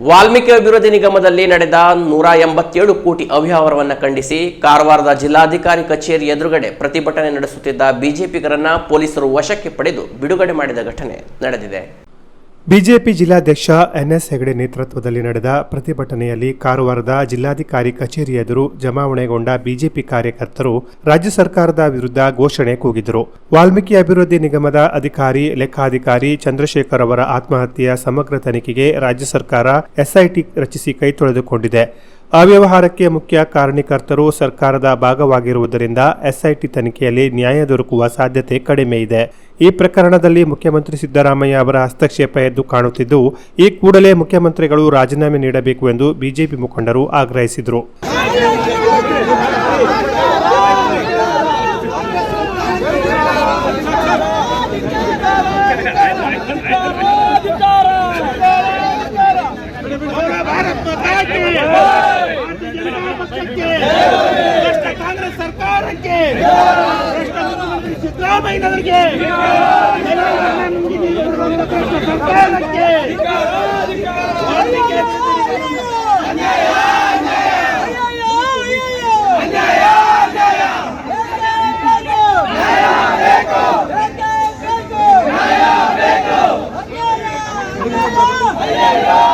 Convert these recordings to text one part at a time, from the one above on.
ವಾಲ್ಮೀಕಿ ಅಭಿವೃದ್ಧಿ ನಿಗಮದಲ್ಲಿ ನಡೆದ ನೂರ ಎಂಬತ್ತೇಳು ಕೋಟಿ ಅವ್ಯವಹಾರವನ್ನು ಖಂಡಿಸಿ ಕಾರವಾರದ ಜಿಲ್ಲಾಧಿಕಾರಿ ಕಚೇರಿ ಎದುರುಗಡೆ ಪ್ರತಿಭಟನೆ ನಡೆಸುತ್ತಿದ್ದ ಬಿಜೆಪಿಗರನ್ನ ಪೊಲೀಸರು ವಶಕ್ಕೆ ಪಡೆದು ಬಿಡುಗಡೆ ಮಾಡಿದ ಘಟನೆ ನಡೆದಿದೆ. ಬಿಜೆಪಿ ಜಿಲ್ಲಾಧ್ಯಕ್ಷ ಎನ್ಎಸ್ ಹೆಗಡೆ ನೇತೃತ್ವದಲ್ಲಿ ನಡೆದ ಪ್ರತಿಭಟನೆಯಲ್ಲಿ ಕಾರವಾರದ ಜಿಲ್ಲಾಧಿಕಾರಿ ಕಚೇರಿ ಎದುರು ಜಮಾವಣೆಗೊಂಡ ಬಿಜೆಪಿ ಕಾರ್ಯಕರ್ತರು ರಾಜ್ಯ ಸರ್ಕಾರದ ವಿರುದ್ಧ ಘೋಷಣೆ ಕೂಗಿದರು. ವಾಲ್ಮೀಕಿ ಅಭಿವೃದ್ಧಿ ನಿಗಮದ ಅಧಿಕಾರಿ, ಲೆಕ್ಕಾಧಿಕಾರಿ ಚಂದ್ರಶೇಖರ್ ಅವರ ಆತ್ಮಹತ್ಯೆಯ ಸಮಗ್ರ ತನಿಖೆಗೆ ರಾಜ್ಯ ಸರ್ಕಾರ ಎಸ್ಐಟಿ ರಚಿಸಿ ಕೈ ತೊಳೆದುಕೊಂಡಿದೆ. ಅವ್ಯವಹಾರಕ್ಕೆ ಮುಖ್ಯ ಕಾರಣೀಕರ್ತರು ಸರ್ಕಾರದ ಭಾಗವಾಗಿರುವುದರಿಂದ ಎಸ್ಐಟಿ ತನಿಖೆಯಲ್ಲಿ ನ್ಯಾಯ ದೊರಕುವ ಸಾಧ್ಯತೆ ಕಡಿಮೆ ಇದೆ. ಈ ಪ್ರಕರಣದಲ್ಲಿ ಮುಖ್ಯಮಂತ್ರಿ ಸಿದ್ದರಾಮಯ್ಯ ಅವರ ಹಸ್ತಕ್ಷೇಪ ಎದ್ದು ಕಾಣುತ್ತಿದ್ದು, ಈ ಕೂಡಲೇ ಮುಖ್ಯಮಂತ್ರಿಗಳು ರಾಜೀನಾಮೆ ನೀಡಬೇಕು ಎಂದು ಬಿಜೆಪಿ ಮುಖಂಡರು ಆಗ್ರಹಿಸಿದರು. ಭಾರತ್ ಸರ್ಕಾರಕ್ಕೆ ಭ್ರಷ್ಟ ಕಾಂಗ್ರೆಸ್ ಸರ್ಕಾರಕ್ಕೆ ಭ್ರಷ್ಟ ಮುಖ್ಯಮಂತ್ರಿ ಸಿದ್ದರಾಮಯ್ಯನವರಿಗೆ ಸರ್ಕಾರಕ್ಕೆ. ಅಯ್ಯೋ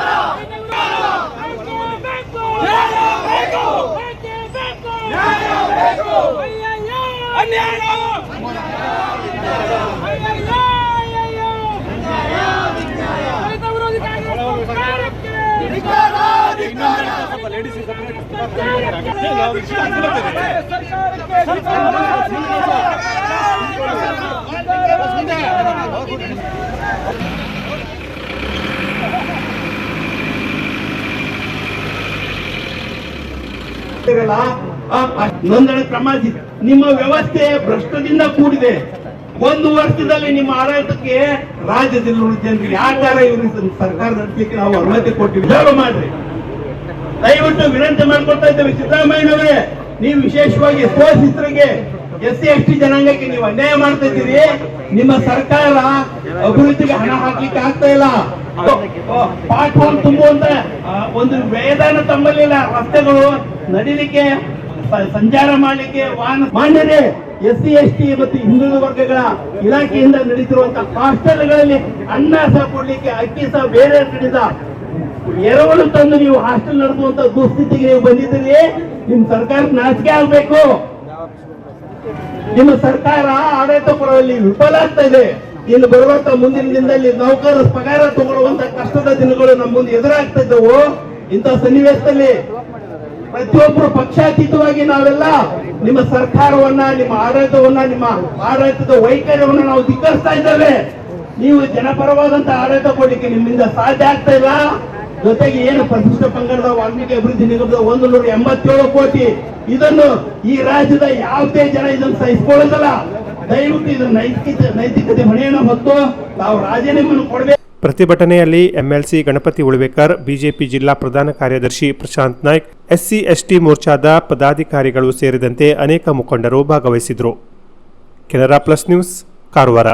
ನೋಂದಣಿ ಕ್ರಮ ನಿಮ್ಮ ವ್ಯವಸ್ಥೆ ಭ್ರಷ್ಟದಿಂದ ಕೂಡಿದೆ. ಒಂದು ವರ್ಷದಲ್ಲಿ ನಿಮ್ಮ ಆಡಳಿತಕ್ಕೆ ರಾಜ್ಯದಲ್ಲಿ ಜನರಿಗೆ ಯಾವ ತರ ಇವರು ಸರ್ಕಾರ ನಡೆಸಲಿಕ್ಕೆ ನಾವು ಅನುಮತಿ ಕೊಟ್ಟಿವಿ ಮಾಡ್ರಿ. ದಯವಿಟ್ಟು ವಿನಂತಿ ಮಾಡ್ಕೊಳ್ತಾ ಇದ್ದೇವೆ. ಸಿದ್ದರಾಮಯ್ಯನವರೇ, ನೀವು ವಿಶೇಷವಾಗಿ ಸೋಸಿತರಿಗೆ ಎಸ್ ಸಿ ಎಸ್ ಟಿ ಜನಾಂಗಕ್ಕೆ ನೀವು ಅನ್ಯಾಯ ಮಾಡ್ತಾ ಇದ್ದೀರಿ. ನಿಮ್ಮ ಸರ್ಕಾರ ಅಭಿವೃದ್ಧಿಗೆ ಹಣ ಹಾಕ್ಲಿಕ್ಕೆ ಆಗ್ತಾ ಇಲ್ಲ. ಪ್ಲಾಟ್ಫಾರ್ಮ್ ತುಂಬುವಂತ ಒಂದು ವೇದಾನ ತಮ್ಮಲ್ಲಿಲ್ಲ ರಸ್ತೆಗಳು ನಡಿಲಿಕ್ಕೆ ಸಂಚಾರ ಮಾಡಲಿಕ್ಕೆ ವಾಹನ ಮಾನ್ಯರೇ ಎಸ್ ಸಿ ಎಸ್ ಟಿ ಮತ್ತು ಹಿಂದುಳಿದ ವರ್ಗಗಳ ಇಲಾಖೆಯಿಂದ ನಡೀತಿರುವಂತಹ ಹಾಸ್ಟೆಲ್ಗಳಲ್ಲಿ ಅನ್ನ ಸಹ ಕೊಡ್ಲಿಕ್ಕೆ, ಅಕ್ಕಿ ಸಹ ಬೇರೆ ಕಡೆಯಿಂದ ಎರವಲು ತಂದು ನೀವು ಹಾಸ್ಟೆಲ್ ನಡೆಸುವಂತ ದುಸ್ಥಿತಿಗೆ ನೀವು ಬಂದಿದ್ದೀರಿ, ನಿಮ್ ಸರ್ಕಾರ ನಾಚಿಕೆ ಆಗ್ಬೇಕು. ನಿಮ್ಮ ಸರ್ಕಾರ ಆಡಳಿತ ಕೊಡುವಲ್ಲಿ ವಿಫಲ ಆಗ್ತಾ ಇದೆ. ಇನ್ನು ಬರುವಂತ ಮುಂದಿನ ದಿನದಲ್ಲಿ ನೌಕರರ ಪಗಾರ ತಗೊಳ್ಳುವಂತ ಕಷ್ಟದ ದಿನಗಳು ನಮ್ಮ ಮುಂದೆ ಎದುರಾಗ್ತಾ ಇದ್ದವು. ಇಂಥ ಸನ್ನಿವೇಶದಲ್ಲಿ ಪ್ರತಿಯೊಬ್ಬರು ಪಕ್ಷಾತೀತವಾಗಿ ನಾವೆಲ್ಲ ನಿಮ್ಮ ಸರ್ಕಾರವನ್ನ, ನಿಮ್ಮ ಆಡಳಿತವನ್ನ, ನಿಮ್ಮ ಆಡಳಿತದ ವೈಖರಿಯನ್ನ ನಾವು ಧಿಕ್ಕರಿಸ್ತಾ ಇದ್ದೇವೆ. ನೀವು ಜನಪರವಾದಂತ ಆಡಳಿತ ಕೊಡ್ಲಿಕ್ಕೆ ನಿಮ್ಮಿಂದ ಸಾಧ್ಯ ಆಗ್ತಾ ಇಲ್ಲ. ಜೊತೆಗೆ ಏನು ಪರಿಶಿಷ್ಟ ಪಂಗಡದ ವಾಲ್ಮೀಕಿ ಅಭಿವೃದ್ಧಿ ನಿಗಮದ ಒಂದು ನೂರ ಎಂಬತ್ತೇಳು ಕೋಟಿ ಇದನ್ನು ಈ ರಾಜ್ಯದ ಯಾವುದೇ ಜನ ಇದನ್ನು ಸಹಿಸಿಕೊಳ್ಳೋದಲ್ಲ ದಯವಿಟ್ಟು ಇದರ ನೈತಿಕತೆ ನೈತಿಕತೆ ಹೊಣೆಯನ್ನು ಹೊತ್ತು ನಾವು ರಾಜೀನಾಮೆಯನ್ನು ಕೊಡಬೇಕು. ಪ್ರತಿಭಟನೆಯಲ್ಲಿ ಎಂಎಲ್ಸಿ ಗಣಪತಿ ಉಳ್ಬೇಕರ್ ಬಿಜೆಪಿ ಜಿಲ್ಲಾ ಪ್ರಧಾನ ಕಾರ್ಯದರ್ಶಿ ಪ್ರಶಾಂತ್ ನಾಯ್ಕ್, ಎಸ್ಸಿ, ಎಸ್ಟಿ ಮೋರ್ಚಾದ ಪದಾಧಿಕಾರಿಗಳು ಸೇರಿದಂತೆ ಅನೇಕ ಮುಖಂಡರು ಭಾಗವಹಿಸಿದರು ಕೆನರಾ ಪ್ಲಸ್ ನ್ಯೂಸ್, ಕಾರವಾರ.